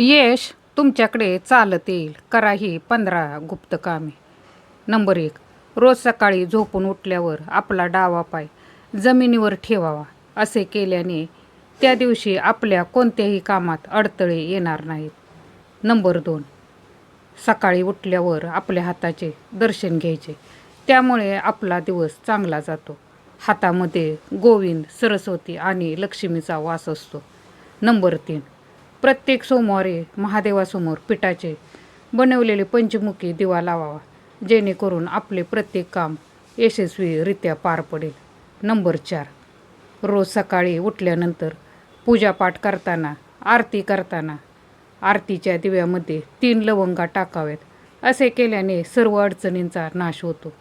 यश तुमच्याकडे चालत येईल. करा ही पंधरा गुप्त कामे. नंबर एक रोज सकाळी झोपून उठल्यावर आपला डावा पाय जमिनीवर ठेवावा असे केल्याने त्या दिवशी आपल्या कोणत्याही कामात अडथळे येणार नाहीत. नंबर दोन सकाळी उठल्यावर आपल्या हाताचे दर्शन घ्यायचे. त्यामुळे आपला दिवस चांगला जातो. हातामध्ये गोविंद सरस्वती आणि लक्ष्मीचा वास असतो. नंबर तीन प्रत्येक सोमवारी महादेवासमोर पिठाचे बनवलेले पंचमुखी दिवा लावावा जेणेकरून आपले प्रत्येक काम यशस्वीरित्या पार पडेल. नंबर चार. रोज सकाळी उठल्यानंतर पूजापाठ करताना आरती करताना आरतीच्या दिव्यामध्ये तीन लवंगा टाकाव्यात असे केल्याने सर्व अडचणींचा नाश होतो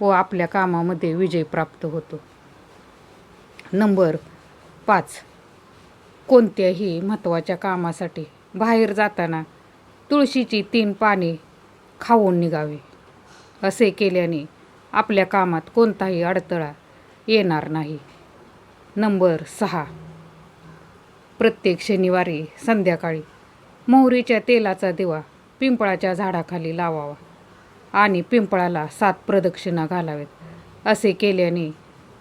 व आपल्या कामामध्ये विजय प्राप्त होतो. नंबर पाच. कोणत्याही महत्त्वाच्या कामासाठी बाहेर जाताना तुळशीची तीन पाने खाऊन निघावे. असे केल्याने आपल्या कामात कोणताही अडथळा येणार नाही. नंबर सहा. प्रत्येक शनिवारी संध्याकाळी मोहरीच्या तेलाचा दिवा पिंपळाच्या झाडाखाली लावावा आणि पिंपळाला सात प्रदक्षिणा घालावेत असे केल्याने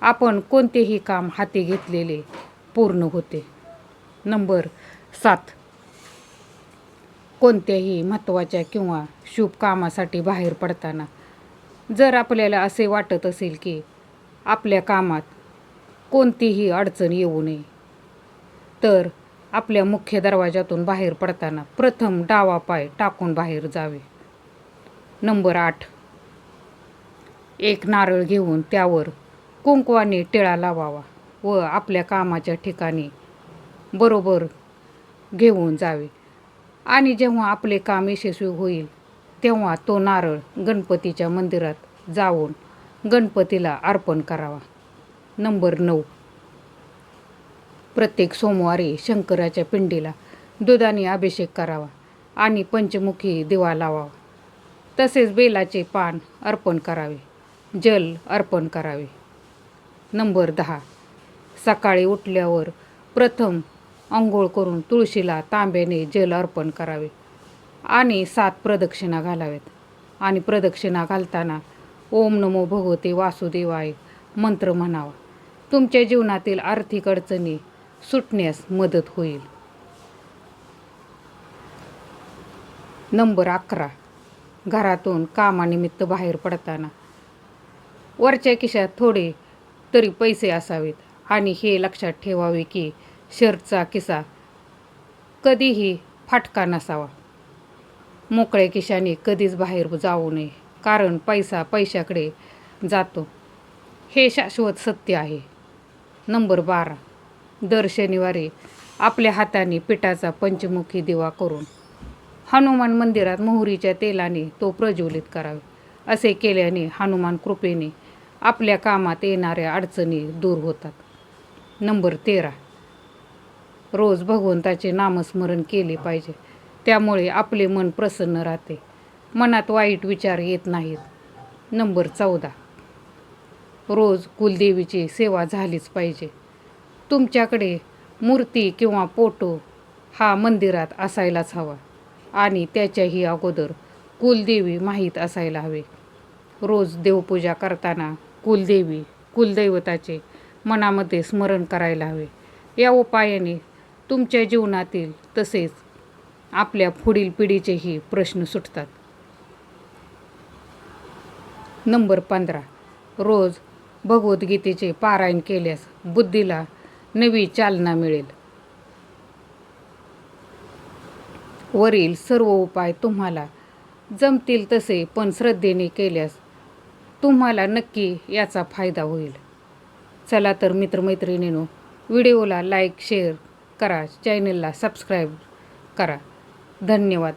आपण कोणतेही काम हाती घेतलेले पूर्ण होते. नंबर सात. कोणत्याही महत्त्वाच्या किंवा शुभ कामासाठी बाहेर पडताना जर आपल्याला असे वाटत असेल की आपल्या कामात कोणतीही अडचण येऊ नये तर आपल्या मुख्य दरवाजातून बाहेर पडताना प्रथम डावा पाय टाकून बाहेर जावे. नंबर आठ. एक नारळ घेऊन त्यावर कुंकवाने टिळा लावावा व आपल्या कामाच्या ठिकाणी बरोबर घेऊन जावे. आणि जेव्हा आपले काम यशस्वी होईल तेव्हा तो नारळ गणपतीच्या मंदिरात जाऊन गणपतीला अर्पण करावा. नंबर नऊ. प्रत्येक सोमवारी शंकराच्या पिंडीला दुधाने अभिषेक करावा आणि पंचमुखी दिवा लावावा. तसेच बेलाचे पान अर्पण करावे जल अर्पण करावे. नंबर दहा. सकाळी उठल्यावर प्रथम आंघोळ करून तुळशीला तांब्याने जल अर्पण करावे आणि सात प्रदक्षिणा घालावेत आणि प्रदक्षिणा घालताना ओम नमो भगवते वासुदेवाय मंत्र म्हणावा. तुमच्या जीवनातील आर्थिक अडचणी सुटण्यास मदत होईल. नंबर अकरा. घरातून कामानिमित्त बाहेर पडताना. वरच्या खिशात थोडे तरी पैसे असावेत आणि हे लक्षात ठेवावे की शर्टचा किसा कधीही फाटका नसावा. मोकळ्या किशाने कधीच बाहेर जाऊ नये कारण पैसा पैशाकडे जातो. हे शाश्वत सत्य आहे. नंबर बारा. दर शनिवारी आपल्या हाताने पिठाचा पंचमुखी दिवा करून हनुमान मंदिरात मोहरीच्या तेलाने तो प्रज्वलित करावे असे केल्याने हनुमान कृपेने आपल्या कामात येणाऱ्या अडचणी दूर होतात. नंबर तेरा. रोज भगवंताचे नामस्मरण केले पाहिजे. त्यामुळे आपले मन प्रसन्न राहते. मनात वाईट विचार येत नाहीत. नंबर चौदा. रोज कुलदेवीची सेवा झालीच पाहिजे. तुमच्याकडे मूर्ती किंवा फोटो हा मंदिरात असायलाच हवा आणि त्याच्याही अगोदर कुलदेवी माहीत असायला हवे. रोज देवपूजा करताना कुलदेवी कुलदैवताचे मनामध्ये स्मरण करायला हवे. या उपायाने तुमच्या जीवनातील तसेच आपल्या पुढील पिढीचेही प्रश्न सुटतात. नंबर पंधरा. रोज भगवद्गीतेचे पारायण केल्यास बुद्धीला नवी चालना मिळेल. वरील सर्व उपाय तुम्हाला जमतील तसे पण श्रद्धेने केल्यास तुम्हाला नक्की याचा फायदा होईल. चला तर मित्रमैत्रिणींनो व्हिडिओला लाईक शेअर करा. चॅनलला सबस्क्राईब करा. धन्यवाद.